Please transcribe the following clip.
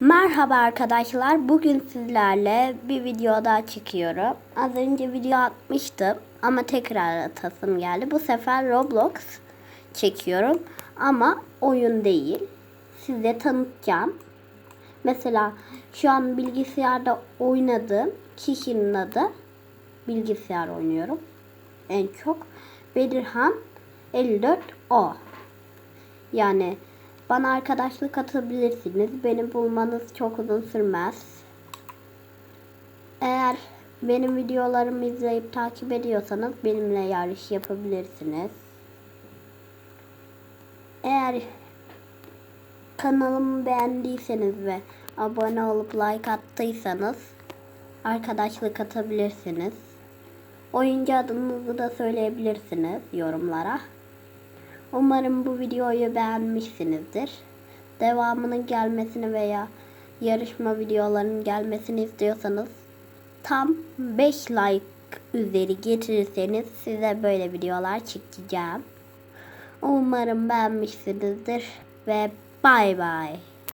Merhaba arkadaşlar. Bugün sizlerle bir video daha çekiyorum. Az önce video atmıştım ama tekrar atasım geldi. Bu sefer Roblox çekiyorum ama oyun değil. Size tanıtacağım. Mesela şu an bilgisayarda oynadığım kişinin adı bilgisayar oynuyorum. En çok Bedirhan 54 O. Yani bana arkadaşlık atabilirsiniz. Beni bulmanız çok uzun sürmez. Eğer benim videolarımı izleyip takip ediyorsanız benimle yarış yapabilirsiniz. Eğer kanalımı beğendiyseniz ve abone olup like attıysanız arkadaşlık atabilirsiniz. Oyuncu adınızı da söyleyebilirsiniz yorumlara. Umarım bu videoyu beğenmişsinizdir. Devamının gelmesini veya yarışma videolarının gelmesini istiyorsanız tam 5 like üzeri getirirseniz size böyle videolar çekeceğim. Umarım beğenmişsinizdir ve bay bay.